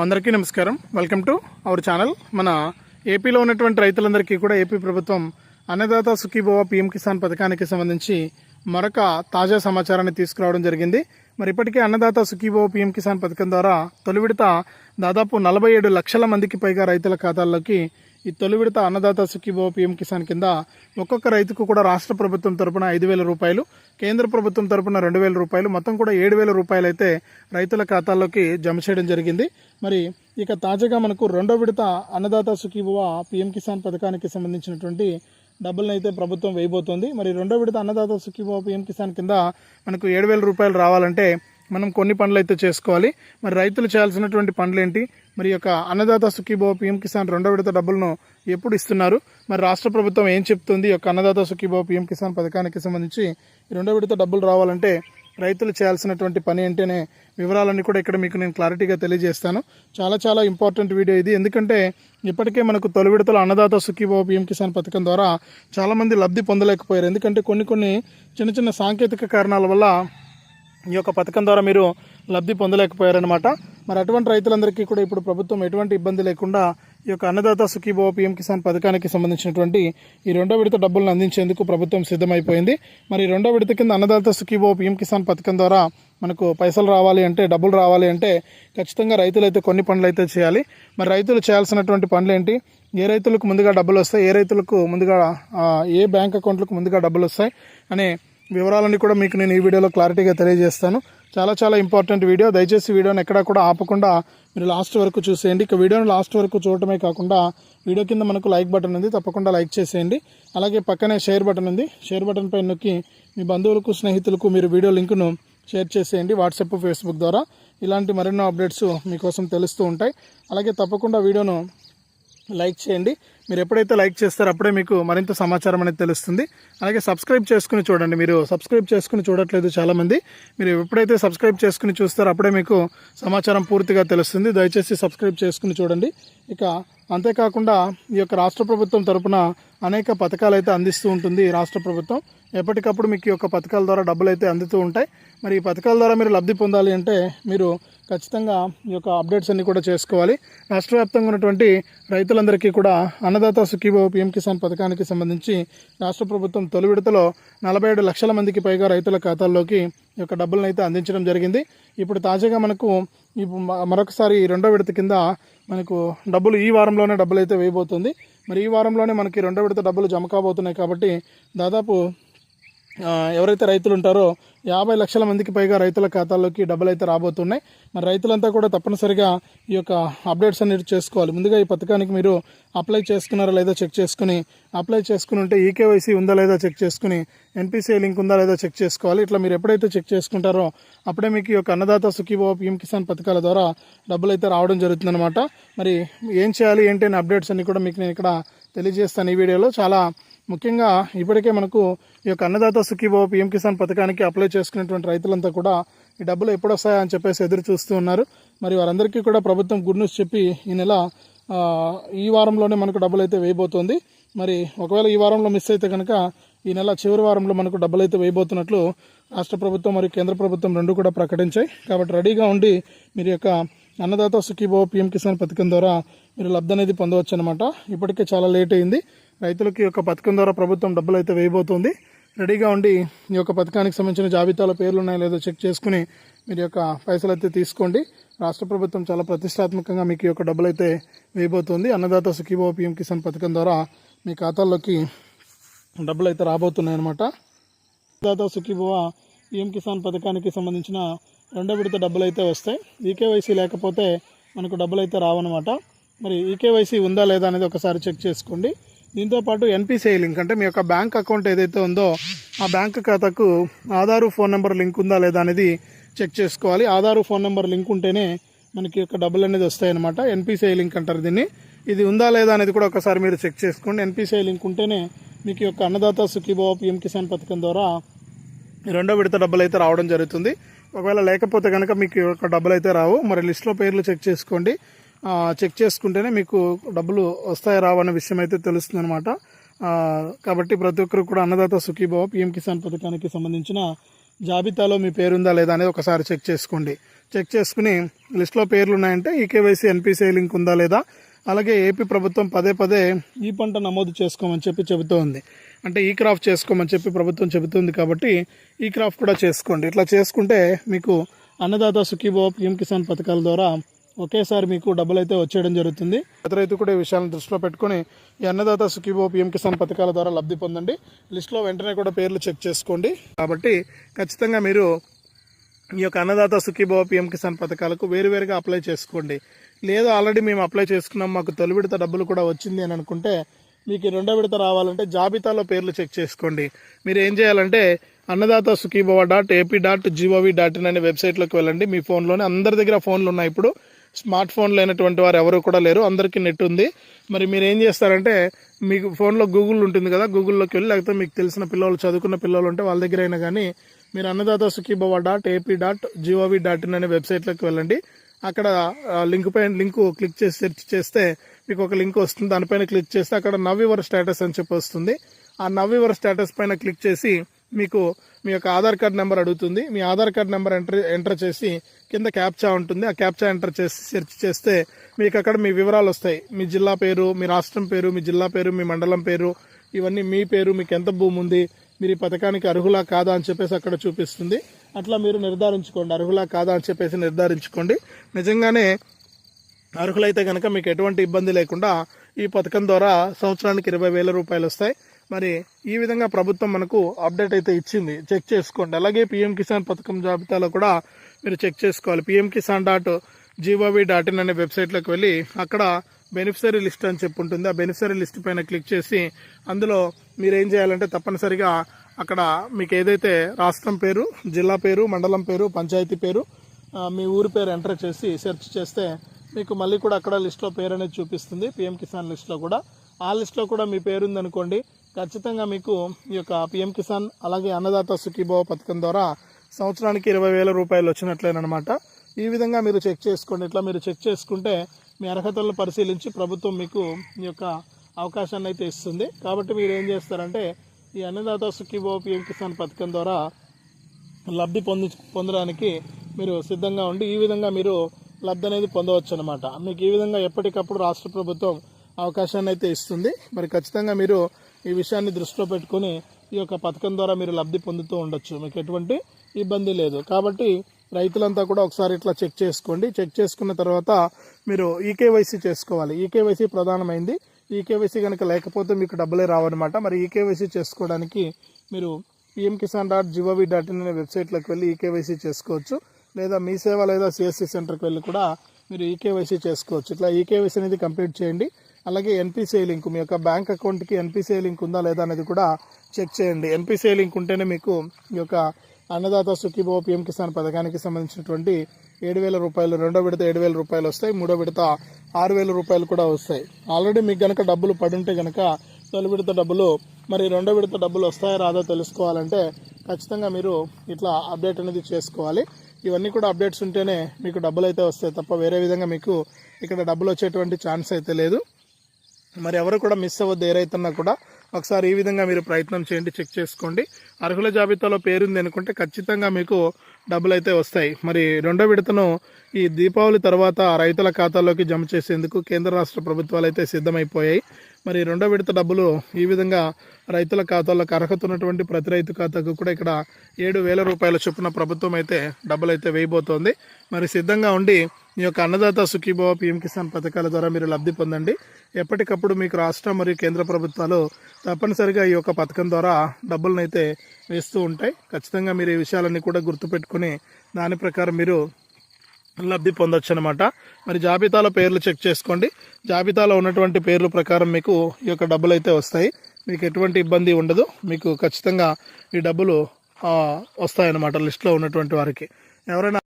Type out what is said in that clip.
అందరికీ నమస్కారం. Welcome to our channel మన ఏపీలో ఉన్నటువంటి రైతులందరికీ కూడా ఏపీ ప్రభుత్వం అన్నదాత సుఖీభవ పీఎం కిసాన్ పథకానికి సంబంధించి మరొక తాజా సమాచారాన్ని తీసుకురావడం జరిగింది. మరి ఇప్పటికే అన్నదాత సుఖీభవ పీఎం కిసాన్ పథకం ద్వారా తొలి విడత దాదాపు నలభై ఏడు లక్షల మందికి పైగా రైతుల ఖాతాల్లోకి ఈ తొలి విడత అన్నదాత సుఖీభవ పీఎం కిసాన్ కింద ఒక్కొక్క రైతుకు కూడా రాష్ట్ర ప్రభుత్వం తరపున ఐదు వేల రూపాయలు కేంద్ర ప్రభుత్వం తరపున రెండు వేల రూపాయలు మొత్తం కూడా ఏడు వేల రూపాయలు అయితే రైతుల ఖాతాల్లోకి జమ చేయడం జరిగింది. మరి ఇక తాజాగా మనకు రెండో విడత అన్నదాత సుఖీభవ పీఎం కిసాన్ పథకానికి సంబంధించినటువంటి డబ్బులను అయితే ప్రభుత్వం వేయబోతోంది. మరి రెండో విడత అన్నదాత సుఖీభవ పీఎం కిసాన్ కింద మనకు ఏడు వేల రూపాయలు రావాలంటే మనం కొన్ని పనులు అయితే చేసుకోవాలి. మరి రైతులు చేయాల్సినటువంటి పనులు ఏంటి మరి యొక్క అన్నదాత సుఖీభవ పీఎం కిసాన్ రెండో విడత డబ్బులను ఎప్పుడు ఇస్తున్నారు? మరి రాష్ట్ర ప్రభుత్వం ఏం చెప్తుంది? యొక్క అన్నదాత సుఖీభవ పీఎం కిసాన్ పథకానికి సంబంధించి రెండో విడత డబ్బులు రావాలంటే రైతులు చేయాల్సినటువంటి పని ఏంటనే వివరాలన్నీ కూడా ఇక్కడ మీకు నేను క్లారిటీగా తెలియజేస్తాను. చాలా చాలా ఇంపార్టెంట్ వీడియో ఇది. ఎందుకంటే ఇప్పటికే మనకు తొలి విడతలో అన్నదాత సుఖీభావ పీఎం కిసాన్ పథకం ద్వారా చాలామంది లబ్ధి పొందలేకపోయారు. ఎందుకంటే కొన్ని కొన్ని చిన్న చిన్న సాంకేతిక కారణాల వల్ల ఈ యొక్క పథకం ద్వారా మీరు లబ్ధి పొందలేకపోయారనమాట మరి అటువంటి రైతులందరికీ కూడా ఇప్పుడు ప్రభుత్వం ఎటువంటి ఇబ్బంది లేకుండా ఈ యొక్క అన్నదాత సుఖీభవ పీఎం కిసాన్ పథకానికి సంబంధించినటువంటి ఈ రెండో విడత డబ్బులను అందించేందుకు ప్రభుత్వం సిద్ధమైపోయింది. మరి ఈ రెండో విడత కింద అన్నదాత సుఖీభవ పీఎం కిసాన్ పథకం ద్వారా మనకు పైసలు రావాలి అంటే డబ్బులు రావాలి అంటే ఖచ్చితంగా రైతులు అయితే కొన్ని పనులు అయితే చేయాలి. మరి రైతులు చేయాల్సినటువంటి పనులు ఏంటి ఏ రైతులకు ముందుగా డబ్బులు వస్తాయి? ఏ రైతులకు ముందుగా ఏ బ్యాంక్ అకౌంట్లకు ముందుగా డబ్బులు వస్తాయి? అనే వివరాలన్నీ కూడా మీకు నేను ఈ వీడియోలో క్లారిటీగా తెలియజేస్తాను. చాలా చాలా ఇంపార్టెంట్ వీడియో. దయచేసి వీడియోని ఎక్కడా కూడా ఆపకుండా మీరు లాస్ట్ వరకు చూసేయండి. ఇక వీడియోని లాస్ట్ వరకు చూడటమే కాకుండా వీడియో కింద మనకు లైక్ బటన్ ఉంది. తప్పకుండా లైక్ చేసేయండి. అలాగే పక్కనే షేర్ బటన్ ఉంది. షేర్ బటన్ పై నొక్కి మీ బంధువులకు స్నేహితులకు మీరు వీడియో లింకును షేర్ చేసేయండి వాట్సాప్ ఫేస్బుక్ ద్వారా. ఇలాంటి మరెన్నో అప్డేట్స్ మీకోసం తెలుస్తూ ఉంటాయి. అలాగే తప్పకుండా వీడియోను లైక్ చేయండి. మీరు ఎప్పుడైతే లైక్ చేస్తారో అప్పుడే మీకు మరింత సమాచారం అనేది తెలుస్తుంది. అలాగే సబ్స్క్రైబ్ చేసుకుని చూడండి. మీరు సబ్స్క్రైబ్ చేసుకుని చూడట్లేదు చాలామంది. మీరు ఎప్పుడైతే సబ్స్క్రైబ్ చేసుకుని చూస్తారో అప్పుడే మీకు సమాచారం పూర్తిగా తెలుస్తుంది. దయచేసి సబ్స్క్రైబ్ చేసుకుని చూడండి. ఇక అంతేకాకుండా ఈ యొక్క రాష్ట్ర ప్రభుత్వం తరపున అనేక పథకాలు అయితే అందిస్తూ ఉంటుంది ఈ రాష్ట్ర ప్రభుత్వం. ఎప్పటికప్పుడు మీకు ఈ యొక్క పథకాల ద్వారా డబ్బులు అయితే అందుతూ ఉంటాయి. మరి ఈ పథకాల ద్వారా మీరు లబ్ధి పొందాలి అంటే మీరు ఖచ్చితంగా ఈ యొక్క అప్డేట్స్ అన్ని కూడా చేసుకోవాలి. రాష్ట్ర వ్యాప్తంగా ఉన్నటువంటి రైతులందరికీ కూడా అన్నదాత సుఖీభవ పిఎం కిసాన్ పథకానికి సంబంధించి రాష్ట్ర ప్రభుత్వం తొలి విడతలో నలభై ఏడు లక్షల మందికి పైగా రైతుల ఖాతాల్లోకి ఈ యొక్క డబ్బులను అయితే అందించడం జరిగింది. ఇప్పుడు తాజాగా మనకు ఇప్పుడు మరొకసారి రెండో విడత కింద మనకు డబ్బులు ఈ వారంలోనే డబ్బులు అయితే వేయబోతుంది. మరి ఈ వారంలోనే మనకి రెండో విడత డబ్బులు జమ కాబోతున్నాయి కాబట్టి దాదాపు ఎవరైతే రైతులు ఉంటారో యాభై లక్షల మందికి పైగా రైతుల ఖాతాల్లోకి డబ్బులు అయితే రాబోతున్నాయి. మరి రైతులంతా కూడా తప్పనిసరిగా ఈ యొక్క అప్డేట్స్ అనేది చేసుకోవాలి. ముందుగా ఈ పథకానికి మీరు అప్లై చేసుకున్నారా లేదా చెక్ చేసుకుని అప్లై చేసుకుని ఉంటే ఈకేవైసీ ఉందా లేదా చెక్ చేసుకుని ఎన్పిసిఐ లింక్ ఉందా లేదా చెక్ చేసుకోవాలి. ఇట్లా మీరు ఎప్పుడైతే చెక్ చేసుకుంటారో అప్పుడే మీకు ఈ యొక్క అన్నదాత సుఖీభావ పిఎం కిసాన్ పథకాల ద్వారా డబ్బులు అయితే రావడం జరుగుతుందన్నమాట. మరి ఏం చేయాలి ఏంటి అని అప్డేట్స్ అన్ని కూడా మీకు నేను ఇక్కడ తెలియజేస్తాను ఈ వీడియోలో. చాలా ముఖ్యంగా ఇప్పటికే మనకు ఈ యొక్క అన్నదాత సుఖీభావ పిఎం కిసాన్ పథకానికి అప్లై చేసుకున్నటువంటి రైతులంతా కూడా ఈ డబ్బులు ఎప్పుడు వస్తాయా అని చెప్పేసి ఎదురు చూస్తూ ఉన్నారు. మరి వారందరికీ కూడా ప్రభుత్వం గుడ్ న్యూస్ చెప్పి ఈ నెల ఈ వారంలోనే మనకు డబ్బులు అయితే వేయబోతోంది. మరి ఒకవేళ ఈ వారంలో మిస్ అయితే కనుక ఈ నెల చివరి వారంలో మనకు డబ్బులు అయితే వేయబోతున్నట్లు రాష్ట్ర ప్రభుత్వం మరియు కేంద్ర ప్రభుత్వం రెండు కూడా ప్రకటించాయి. కాబట్టి రెడీగా ఉండి మీరు యొక్క అన్నదాత సుఖీభావ పిఎం కిసాన్ పథకం ద్వారా మీరు లబ్ధి అనేది పొందవచ్చు అనమాట ఇప్పటికే చాలా లేట్ అయింది. రైతులకి ఈ యొక్క పథకం ద్వారా ప్రభుత్వం డబ్బులు అయితే వేయబోతుంది. రెడీగా ఉండి ఈ యొక్క పథకానికి సంబంధించిన జాబితాలో పేర్లు ఉన్నాయో లేదో చెక్ చేసుకుని మీరు యొక్క పైసలు అయితే తీసుకోండి. రాష్ట్ర ప్రభుత్వం చాలా ప్రతిష్టాత్మకంగా మీకు ఈ యొక్క డబ్బులు అయితే వేయబోతుంది. అన్నదాత సుఖీభో పిఎం కిసాన్ పథకం ద్వారా మీ ఖాతాల్లోకి డబ్బులు అయితే రాబోతున్నాయి అనమాట దాదా సుఖీభవ పిఎం కిసాన్ పథకానికి సంబంధించిన రెండో విడత డబ్బులు అయితే వస్తాయి. ఈకేవైసీ లేకపోతే మనకు డబ్బులు అయితే రావన్నమాట. మరి ఈకేవైసీ ఉందా లేదా అనేది ఒకసారి చెక్ చేసుకోండి. దీంతోపాటు ఎన్పిసిఐ లింక్ అంటే మీ యొక్క బ్యాంక్ అకౌంట్ ఏదైతే ఉందో ఆ బ్యాంక్ ఖాతాకు ఆధారు ఫోన్ నెంబర్ లింక్ ఉందా లేదా అనేది చెక్ చేసుకోవాలి. ఆధారు ఫోన్ నెంబర్ లింక్ ఉంటేనే మనకి యొక్క డబ్బులు అనేది వస్తాయన్నమాట. ఎన్పిసిఐ లింక్ అంటారు దీన్ని. ఇది ఉందా లేదా అనేది కూడా ఒకసారి మీరు చెక్ చేసుకోండి. ఎన్పిసిఐ లింక్ ఉంటేనే మీకు యొక్క అన్నదాత సుఖీభావ పిఎం కిసాన్ పథకం ద్వారా రెండో విడత డబ్బులు అయితే రావడం జరుగుతుంది. ఒకవేళ లేకపోతే కనుక మీకు యొక్క డబ్బులు అయితే రావు. మరి లిస్ట్లో పేర్లు చెక్ చేసుకోండి. చెక్ చేసుకుంటేనే మీకు డబ్బులు వస్తాయి రావన్న విషయం అయితే తెలుస్తుంది అనమాట కాబట్టి ప్రతి ఒక్కరు కూడా అన్నదాత సుఖీభావ పిఎం కిసాన్ పథకానికి సంబంధించిన జాబితాలో మీ పేరుందా లేదా అనేది ఒకసారి చెక్ చేసుకోండి. చెక్ చేసుకుని లిస్ట్లో పేర్లు ఉన్నాయంటే ఈకేవైసీ ఎన్పిసిఐ లింక్ ఉందా లేదా అలాగే ఏపీ ప్రభుత్వం పదే పదే ఈ పంట నమోదు చేసుకోమని చెప్పి చెబుతూ ఉంది. అంటే ఈ క్రాఫ్ చేసుకోమని చెప్పి ప్రభుత్వం చెబుతుంది కాబట్టి ఈ క్రాఫ్ కూడా చేసుకోండి. ఇట్లా చేసుకుంటే మీకు అన్నదాత సుఖీభావ పిఎం కిసాన్ పథకాల ద్వారా ఒకేసారి మీకు డబ్బులు అయితే వచ్చేయడం జరుగుతుంది. ప్రతి రైతు కూడా ఈ విషయాలను దృష్టిలో పెట్టుకుని ఈ అన్నదాత సుఖీభావ పిఎం కిసాన్ పథకాల ద్వారా లబ్ధి పొందండి. లిస్ట్లో వెంటనే కూడా పేర్లు చెక్ చేసుకోండి. కాబట్టి ఖచ్చితంగా మీరు ఈ యొక్క అన్నదాత సుఖీభావ పిఎం కిసాన్ పథకాలకు వేరువేరుగా అప్లై చేసుకోండి. లేదా ఆల్రెడీ మేము అప్లై చేసుకున్నాం మాకు తొలి విడత డబ్బులు కూడా వచ్చింది అని అనుకుంటే మీకు రెండో విడత రావాలంటే జాబితాలో పేర్లు చెక్ చేసుకోండి. మీరు ఏం చేయాలంటే Annadata Sukhibhava dot AP dot GOV dot in అనే వెబ్సైట్లోకి వెళ్ళండి. మీ ఫోన్లోనే అందరి దగ్గర ఫోన్లు ఉన్నాయి ఇప్పుడు. స్మార్ట్ ఫోన్ లేనటువంటి వారు ఎవరు కూడా లేరు. అందరికీ నెట్ ఉంది. మరి మీరు ఏం చేస్తారంటే మీకు ఫోన్లో గూగుల్ ఉంటుంది కదా గూగుల్లోకి వెళ్ళి లేకపోతే మీకు తెలిసిన పిల్లలు చదువుకున్న పిల్లలు ఉంటే వాళ్ళ దగ్గర అయినా కానీ మీరు Annadata Sukhibhava dot AP dot GOV dot in అనే వెబ్సైట్లోకి వెళ్ళండి. అక్కడ లింక్ పైన లింక్ క్లిక్ చేసి సెర్చ్ చేస్తే మీకు ఒక లింక్ వస్తుంది. దానిపైన క్లిక్ చేస్తే అక్కడ నవ్ యువర్ స్టేటస్ అని చెప్పి వస్తుంది. ఆ నవ్ యువర్ స్టేటస్ పైన క్లిక్ చేసి మీకు మీ యొక్క ఆధార్ కార్డ్ నెంబర్ అడుగుతుంది. మీ Aadhaar card number enter enter చేసి కింద క్యాప్చా ఉంటుంది. ఆ క్యాప్చా ఎంటర్ చేసి సెర్చ్ చేస్తే మీకు అక్కడ మీ వివరాలు వస్తాయి. మీ జిల్లా పేరు మీ రాష్ట్రం పేరు మీ జిల్లా పేరు మీ మండలం పేరు ఇవన్నీ మీ పేరు మీకు ఎంత భూమి ఉంది మీరు ఈ పథకానికి అర్హులా కాదా అని చెప్పేసి అక్కడ చూపిస్తుంది. అట్లా మీరు నిర్ధారించుకోండి. అర్హులా కాదా అని చెప్పేసి నిర్ధారించుకోండి. నిజంగానే అర్హులైతే కనుక మీకు ఎటువంటి ఇబ్బంది లేకుండా ఈ పథకం ద్వారా సంవత్సరానికి ఇరవై వేల రూపాయలు వస్తాయి. మరి ఈ విధంగా ప్రభుత్వం మనకు అప్డేట్ అయితే ఇచ్చింది. చెక్ చేసుకోండి. అలాగే పిఎం కిసాన్ పథకం జాబితాలో కూడా మీరు చెక్ చేసుకోవాలి. PM Kisan dot GOV dot in అనే వెబ్సైట్లోకి వెళ్ళి అక్కడ బెనిఫిషరీ లిస్ట్ అని చెప్పి ఉంటుంది. ఆ బెనిఫిషరీ లిస్ట్ పైన క్లిక్ చేసి అందులో మీరు ఏం చేయాలంటే తప్పనిసరిగా అక్కడ మీకు ఏదైతే రాష్ట్రం పేరు జిల్లా పేరు మండలం పేరు పంచాయతీ పేరు మీ ఊరి పేరు ఎంటర్ చేసి సెర్చ్ చేస్తే మీకు మళ్ళీ కూడా అక్కడ లిస్ట్లో పేరు అనేది చూపిస్తుంది. పిఎం కిసాన్ లిస్ట్లో కూడా. ఆ లిస్ట్లో కూడా మీ పేరు ఉందనుకోండి ఖచ్చితంగా మీకు ఈ యొక్క పిఎం కిసాన్ అలాగే అన్నదాత సుఖీభావ పథకం ద్వారా సంవత్సరానికి ఇరవై వేల రూపాయలు వచ్చినట్లేనమాట ఈ విధంగా మీరు చెక్ చేసుకోండి. ఇట్లా మీరు చెక్ చేసుకుంటే మీ అర్హతలను పరిశీలించి ప్రభుత్వం మీకు ఈ యొక్క అవకాశాన్ని అయితే ఇస్తుంది. కాబట్టి మీరు ఏం చేస్తారంటే ఈ అన్నదాత సుఖీభావ పిఎం కిసాన్ పథకం ద్వారా లబ్ధి పొంది పొందడానికి మీరు సిద్ధంగా ఉండి ఈ విధంగా మీరు లబ్ధి అనేది పొందవచ్చు అనమాట మీకు ఈ విధంగా ఎప్పటికప్పుడు రాష్ట్ర ప్రభుత్వం అవకాశాన్ని అయితే ఇస్తుంది. మరి ఖచ్చితంగా మీరు ఈ విషయాన్ని దృష్టిలో పెట్టుకొని ఈ యొక్క పథకం ద్వారా మీరు లబ్ధి పొందుతూ ఉండొచ్చు. మీకు ఎటువంటి ఇబ్బంది లేదు. కాబట్టి రైతులంతా కూడా ఒకసారి ఇట్లా చెక్ చేసుకోండి. చెక్ చేసుకున్న తర్వాత మీరు ఈకేవైసీ చేసుకోవాలి. ఈకేవైసీ ప్రధానమైంది. ఈకేవైసీ కనుక లేకపోతే మీకు డబ్బులే రావన్నమాట. మరి ఈకేవైసీ చేసుకోవడానికి మీరు PM Kisan dot GOV dot in అనే వెబ్సైట్లోకి వెళ్ళి ఈకేవైసీ చేసుకోవచ్చు. లేదా మీ సేవ లేదా సిఎస్సి సెంటర్కి వెళ్ళి కూడా మీరు ఈకేవైసీ చేసుకోవచ్చు. ఇట్లా ఈకేవైసీ అనేది కంప్లీట్ చేయండి. అలాగే ఎన్పిసిఐ లింక్ మీ యొక్క బ్యాంక్ అకౌంట్కి ఎన్పిసిఐ లింక్ ఉందా లేదా అనేది కూడా చెక్ చేయండి. ఎన్పిసిఐ లింక్ ఉంటేనే మీకు ఈ యొక్క అన్నదాత సుఖీభో పిఎం కిసాన్ పథకానికి సంబంధించినటువంటి ఏడు వేల రూపాయలు రెండో విడత ఏడు వేల రూపాయలు వస్తాయి మూడో విడత ఆరు వేల రూపాయలు కూడా వస్తాయి. ఆల్రెడీ మీకు గనక డబ్బులు పడుంటే గనక తొలి విడత డబ్బులు మరి రెండో విడత డబ్బులు వస్తాయా రాదో తెలుసుకోవాలంటే ఖచ్చితంగా మీరు ఇట్లా అప్డేట్ అనేది చేసుకోవాలి. ఇవన్నీ కూడా అప్డేట్స్ ఉంటేనే మీకు డబ్బులు అయితే వస్తాయి తప్ప వేరే విధంగా మీకు ఇక్కడ డబ్బులు వచ్చేటువంటి ఛాన్స్ అయితే లేదు. మరి ఎవరు కూడా మిస్ అవ్వద్దు. ఏరైతున్నా కూడా ఒకసారి ఈ విధంగా మీరు ప్రయత్నం చేయండి చెక్ చేసుకోండి. అర్హుల జాబితాలో పేరుంది అనుకుంటే ఖచ్చితంగా మీకు డబ్బులు అయితే వస్తాయి. మరి రెండో విడతను ఈ దీపావళి తర్వాత రైతుల ఖాతాలోకి జమ చేసేందుకు కేంద్ర రాష్ట్ర ప్రభుత్వాలు అయితే సిద్ధమైపోయాయి. మరి రెండో విడత డబ్బులు ఈ విధంగా రైతుల ఖాతాలకు అర్హత ఉన్నటువంటి ప్రతి రైతు ఖాతాకు కూడా ఇక్కడ ఏడు వేల రూపాయల చొప్పున ప్రభుత్వం అయితే డబ్బులు అయితే వేయబోతోంది. మరి సిద్ధంగా ఉండి మీ యొక్క అన్నదాత సుఖీభావ పిఎం కిసాన్ పథకాల ద్వారా మీరు లబ్ధి పొందండి. ఎప్పటికప్పుడు మీకు రాష్ట్ర మరియు కేంద్ర ప్రభుత్వాలు తప్పనిసరిగా ఈ యొక్క పథకం ద్వారా డబ్బులను అయితే వేస్తూ ఉంటాయి. ఖచ్చితంగా మీరు ఈ విషయాలన్నీ కూడా గుర్తుపెట్టుకుని దాని ప్రకారం మీరు లబ్ధి పొందొచ్చు అనమాట మరి జాబితాలో పేర్లు చెక్ చేసుకోండి. జాబితాలో ఉన్నటువంటి పేర్లు ప్రకారం మీకు ఈ యొక్క డబ్బులు అయితే వస్తాయి. మీకు ఎటువంటి ఇబ్బంది ఉండదు. మీకు ఖచ్చితంగా ఈ డబ్బులు వస్తాయన్నమాట లిస్ట్లో ఉన్నటువంటి వారికి. ఎవరైనా